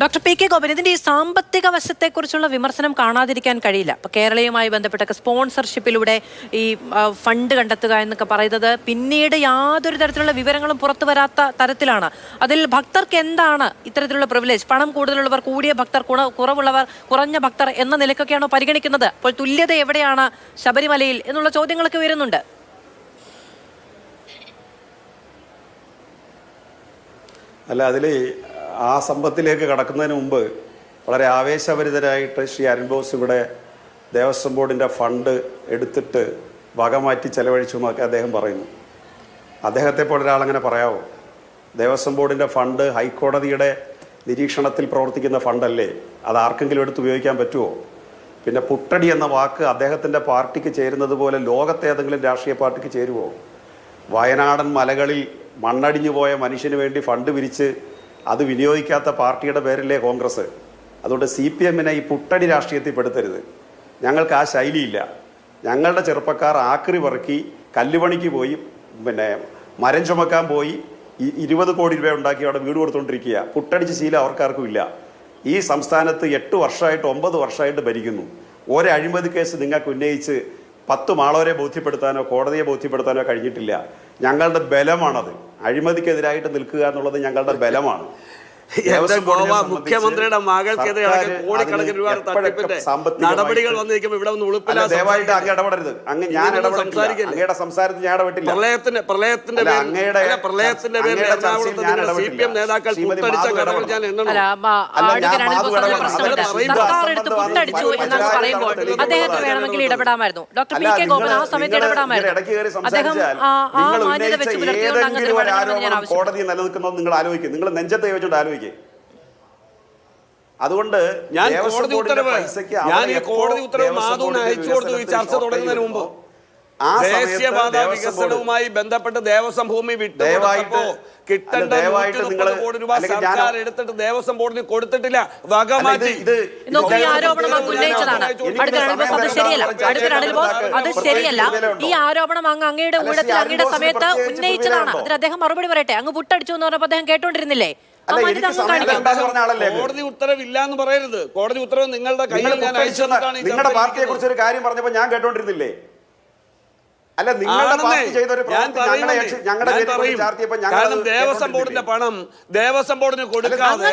Doctor P K Gopan ഇതിന്റെ ഈ സാമ്പത്തിക വശത്തെക്കുറിച്ചുള്ള വിമർശനം കാണാതിരിക്കാൻ കഴിയില്ല. ഇപ്പൊ കേരളയുമായി ബന്ധപ്പെട്ടൊക്കെ സ്പോൺസർഷിപ്പിലൂടെ ഈ ഫണ്ട് കണ്ടെത്തുക എന്നൊക്കെ പറയുന്നത് പിന്നീട് യാതൊരു തരത്തിലുള്ള വിവരങ്ങളും പുറത്തു വരാത്ത തരത്തിലാണ്. അതിൽ ഭക്തർക്ക് എന്താണ് ഇത്തരത്തിലുള്ള പ്രിവിലേജ് പണം കൂടുതലുള്ളവർ കൂടിയ ഭക്തർ കുറവുള്ളവർ കുറഞ്ഞ ഭക്തർ എന്ന നിലക്കൊക്കെയാണോ പരിഗണിക്കുന്നത്? അപ്പോൾ തുല്യത എവിടെയാണ് ശബരിമലയിൽ എന്നുള്ള ചോദ്യങ്ങളൊക്കെ വരുന്നുണ്ട് അല്ല അതിൽ ആ സമ്പത്തിലേക്ക് കടക്കുന്നതിന് മുമ്പ് വളരെ ആവേശഭരിതരായിട്ട് ശ്രീ അരുൺ ബോസ് ഇവിടെ ദേവസ്വം ബോർഡിന്റെ ഫണ്ട് എടുത്തിട്ട് വകമാറ്റി ചെലവഴിച്ചു എന്നൊക്കെ അദ്ദേഹം പറയുന്നു. അദ്ദേഹത്തെ പോലെ ഒരാളങ്ങനെ പറയാമോ ദേവസ്വം ബോർഡിന്റെ ഫണ്ട് ഹൈക്കോടതിയുടെ നിരീക്ഷണത്തിൽ പ്രവർത്തിക്കുന്ന ഫണ്ടല്ലേ? അത് ആർക്കെങ്കിലും എടുത്ത് ഉപയോഗിക്കാൻ പറ്റുമോ പിന്നെ പുട്ടടി എന്ന വാക്ക് അദ്ദേഹത്തിന്റെ പാർട്ടിക്ക് ചേരുന്നത് പോലെ ലോകത്തെ ഏതെങ്കിലും രാഷ്ട്രീയ പാർട്ടിക്ക് ചേരുമോ വയനാടൻ മലകളിൽ മണ്ണടിഞ്ഞു പോയ മനുഷ്യന് വേണ്ടി ഫണ്ട് പിരിച്ച് അത് വിനിയോഗിക്കാത്ത പാർട്ടിയുടെ പേരിലെ കോൺഗ്രസ്? അതുകൊണ്ട് സി പി എമ്മിനെ ഈ പുട്ടടി രാഷ്ട്രീയത്തിൽ പെടുത്തരുത് ഞങ്ങൾക്ക് ആ ശൈലിയില്ല. ഞങ്ങളുടെ ചെറുപ്പക്കാർ ആക്രി പറക്കി കല്ലുപണിക്ക് പോയി പിന്നെ മരം ചുമക്കാൻ പോയി ഇരുപത് കോടി രൂപ ഉണ്ടാക്കി അവിടെ വീട് കൊടുത്തുകൊണ്ടിരിക്കുക പുട്ടടിച്ച് ശീലം അവർക്കാർക്കും ഇല്ല. ഈ സംസ്ഥാനത്ത് എട്ട് വർഷമായിട്ട് ഒമ്പത് വർഷമായിട്ട് ഭരിക്കുന്നു. ഒരു കേസ് നിങ്ങൾക്ക് ഉന്നയിച്ച് പത്ത് മാളവരെ ബോധ്യപ്പെടുത്താനോ കോടതിയെ ബോധ്യപ്പെടുത്താനോ കഴിഞ്ഞിട്ടില്ല. ഞങ്ങളുടെ ബലമാണത്. അഴിമതിക്കെതിരായിട്ട് നിൽക്കുക എന്നുള്ളത് ഞങ്ങളുടെ ബലമാണ്. മുഖ്യമന്ത്രിയുടെ മകൾക്കെതിരെ കോടിക്കണക്കിന് രൂപ തട്ടിപ്പിന്റെ നടപടികൾ വന്നിരിക്കുമ്പോൾ ഇവിടെ ഒന്ന് അല്ല, ഉളുപ്പില്ല ദയവായിട്ട് അങ്ങ് ഇടപെടരുത്. അങ്ങ് ഞാൻ? അങ്ങയുടെ സംസാരത്തിൽ ഞാൻ ഇടപെട്ടില്ല. പ്രളയത്തിന്റെ പ്രളയത്തിന്റെ പേരിൽ പ്രളയത്തിന്റെ പേരിൽ എറണാകുളത്ത് സി പി എം നേതാക്കൾ കടകൾ ഞാൻ അദ്ദേഹത്തിന് വേണമെങ്കിൽ ഇടപെടാമായിരുന്നു. ഡോക്ടർ പി കെ ഗോപൻ ആ സമയത്ത് ഇടപെടാമായിരുന്നു. ഇടയ്ക്ക് അദ്ദേഹം നിങ്ങൾ ഉന്നയിച്ച ഏതെങ്കിലും ഒരു ആരോപണം കോടതി നിലനിൽക്കുന്നത് നിങ്ങൾ ആലോചിക്കും നിങ്ങൾ നെഞ്ചത്തെ വെച്ചോണ്ട് ആലോചിക്കും. അതുകൊണ്ട് ഞാൻ കോടതി ഉത്തരവ് പൈസയ്ക്ക് ഞാൻ ഈ കോടതി ഉത്തരവ് മാധു അയച്ചു കൊടുത്തു ഈ ചർച്ച തുടങ്ങുന്നതിന് മുമ്പ്. ദേശീയപാത വികസനവുമായി ബന്ധപ്പെട്ട് ദേവസ്വം ഭൂമി വിട്ടുകൊടുത്തപ്പോ കിട്ടേണ്ട കോടി രൂപ സർക്കാർ എടുത്തിട്ട് ദേവസ്വം ബോർഡിന് കൊടുത്തിട്ടില്ല. വക മാറ്റി. അത് ശരിയല്ല. അടുത്ത അനിൽ അത് ശരിയല്ല. ഈ ആരോപണം അങ്ങ് അങ്ങയുടെ ഊഴത്തിൽ അങ്ങയുടെ സമയത്ത് ഉന്നയിച്ചതാണ്? അതിന് അദ്ദേഹം മറുപടി പറയട്ടെ. അങ്ങ് പുട്ടടിച്ചു എന്ന് പറഞ്ഞപ്പോൾ അദ്ദേഹം കേട്ടോണ്ടിരുന്നില്ലേ? കോടതി ഉത്തരവില്ല എന്ന് പറയരുത്. കോടതി ഉത്തരവ് നിങ്ങളുടെ കയ്യിൽ ഞാൻ അയച്ചു നിങ്ങളുടെ പാർട്ടിയെ കുറിച്ച് ഒരു കാര്യം പറഞ്ഞപ്പോ ഞാൻ കേട്ടോണ്ടിരുന്നില്ലേ? അല്ല നിങ്ങളുടെ പാർട്ടി ചെയ്ത ഒരു ഞങ്ങളുടെ ദേവസ്വം ബോർഡിന്റെ പണം ദേവസ്വം ബോർഡിന് കൊടുക്കാതെ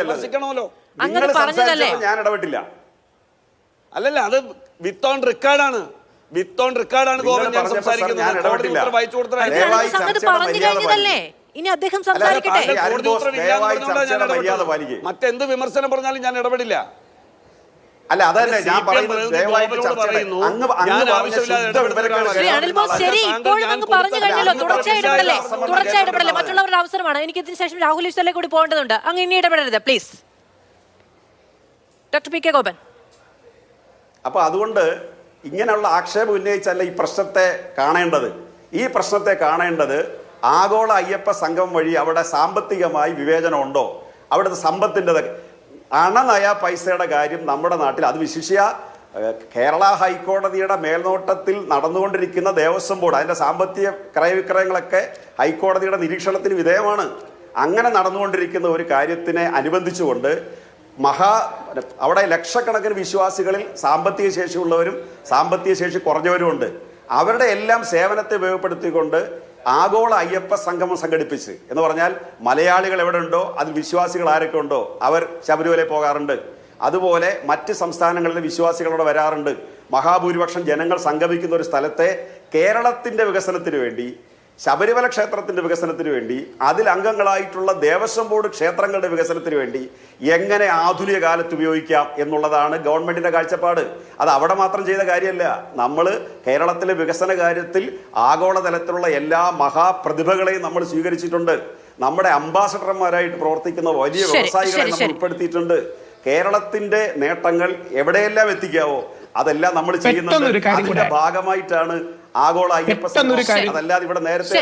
വിമർശിക്കണമല്ലോ? ഞാൻ ഇടപെട്ടില്ല. അല്ലല്ല അത് വിത്ത് ഓൺ റെക്കോർഡാണ്. റെക്കോർഡാണ് ഗോവൻ ഞാൻ സംസാരിക്കുന്നത്. ഇനി അദ്ദേഹം സംസാരിക്കട്ടെ. മറ്റെന്ത് വിമർശനം പറഞ്ഞാലും ഞാൻ ഇടപെടില്ല. അല്ല അതല്ല ഞാൻ പറയുന്നത് മറ്റുള്ളവരുടെ അവസരമാണ്. എനിക്ക് ഇതിന് ശേഷം രാഹുൽ ഈശ്വരിലേക്ക് കൂടി പോകേണ്ടതുണ്ട്. അങ്ങ് ഇനി ഇടപെടരുത് please doctor P K Gopan. അപ്പൊ അതുകൊണ്ട് ഇങ്ങനെയുള്ള ആക്ഷേപം ഉന്നയിച്ചല്ല ഈ പ്രശ്നത്തെ കാണേണ്ടത്. ഈ പ്രശ്നത്തെ കാണേണ്ടത് ആഗോള അയ്യപ്പ സംഘം വഴി അവിടെ സാമ്പത്തികമായി വിവേചനമുണ്ടോ അവിടുത്തെ സമ്പത്തിന്റെ അണനയ പൈസയുടെ കാര്യം നമ്മുടെ നാട്ടിൽ അത് വിശിഷ്യ കേരള ഹൈക്കോടതിയുടെ മേൽനോട്ടത്തിൽ നടന്നുകൊണ്ടിരിക്കുന്ന ദേവസ്വം ബോർഡ് അതിന്റെ സാമ്പത്തിക ക്രയവിക്രയങ്ങളൊക്കെ ഹൈക്കോടതിയുടെ നിരീക്ഷണത്തിന് വിധേയമാണ്. അങ്ങനെ നടന്നുകൊണ്ടിരിക്കുന്ന ഒരു കാര്യത്തിനെ അനുബന്ധിച്ചുകൊണ്ട് മഹാ അവിടെ ലക്ഷക്കണക്കിന് വിശ്വാസികളിൽ സാമ്പത്തിക ശേഷിയുള്ളവരും സാമ്പത്തിക ശേഷി കുറഞ്ഞവരുമുണ്ട് അവരുടെ എല്ലാം സേവനത്തെ ഉപയോഗപ്പെടുത്തിക്കൊണ്ട് ആഗോള അയ്യപ്പ സംഗമം സംഘടിപ്പിച്ച്. എന്ന് പറഞ്ഞാൽ മലയാളികൾ എവിടെ ഉണ്ടോ അതിൽ വിശ്വാസികൾ ആരൊക്കെ ഉണ്ടോ അവർ ശബരിമലയിൽ പോകാറുണ്ട്. അതുപോലെ മറ്റ് സംസ്ഥാനങ്ങളിലെ വിശ്വാസികളോട് വരാറുണ്ട്. മഹാഭൂരിപക്ഷം ജനങ്ങൾ സംഗമിക്കുന്ന ഒരു സ്ഥലത്തെ കേരളത്തിന്റെ വികസനത്തിന് വേണ്ടി ശബരിമല ക്ഷേത്രത്തിന്റെ വികസനത്തിന് വേണ്ടി അതിൽ അംഗങ്ങളായിട്ടുള്ള ദേവസ്വം ബോർഡ് ക്ഷേത്രങ്ങളുടെ വികസനത്തിന് വേണ്ടി എങ്ങനെ ആധുനിക കാലത്ത് ഉപയോഗിക്കാം എന്നുള്ളതാണ് ഗവൺമെന്റിന്റെ കാഴ്ചപ്പാട്. അത് അവിടെ മാത്രം ചെയ്ത കാര്യമല്ല. നമ്മൾ കേരളത്തിലെ വികസന കാര്യത്തിൽ ആഗോളതലത്തിലുള്ള എല്ലാ മഹാപ്രതിഭകളെയും നമ്മൾ സ്വീകരിച്ചിട്ടുണ്ട്. നമ്മുടെ അംബാസഡർമാരായിട്ട് പ്രവർത്തിക്കുന്ന വലിയ വ്യവസായികളെ നമ്മൾ. ഉൾപ്പെടുത്തിയിട്ടുണ്ട്. കേരളത്തിന്റെ നേട്ടങ്ങൾ എവിടെയെല്ലാം എത്തിക്കാവോ അതെല്ലാം നമ്മൾ ചെയ്യുന്നത് അതിന്റെ അതിന്റെ ഭാഗമായിട്ടാണ് ആഗോള അയ്യപ്പ. അതല്ലാതെ ഇവിടെ നേരത്തെ